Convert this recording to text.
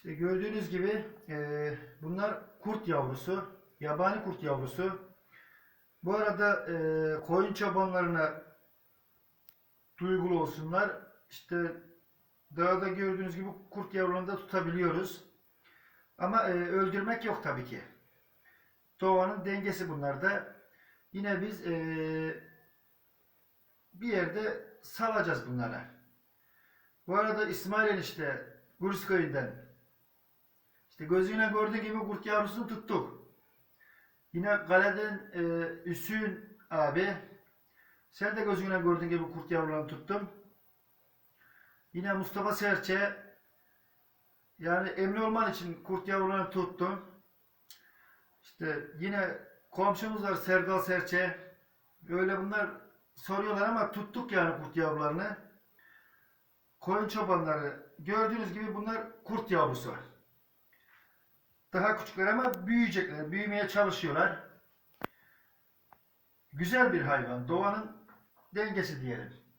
İşte gördüğünüz gibi e, bunlar kurt yavrusu, yabani kurt yavrusu. Bu arada e, koyun çobanlarına duygulu olsunlar. İşte dağda gördüğünüz gibi kurt yavrularını da tutabiliyoruz. Ama e, öldürmek yok tabii ki. Doğanın dengesi bunlarda. Yine biz e, bir yerde salacağız bunları. Bu arada İsmail enişte Gurs köyünden işte gözüne gördüğü gibi kurt yavrusunu tuttuk. Yine kaleden e, Üsün abi sen de gözüne gördüğün gibi kurt yavrularını tuttum. Yine Mustafa Serçe yani emin olman için kurt yavrularını tuttum. İşte yine komşumuz var Serdal Serçe. Böyle bunlar soruyorlar ama tuttuk yani kurt yavrularını. Koyun çobanları gördüğünüz gibi bunlar kurt yavrusu. Daha küçükler ama büyüyecekler, büyümeye çalışıyorlar. Güzel bir hayvan, doğanın dengesi diyelim.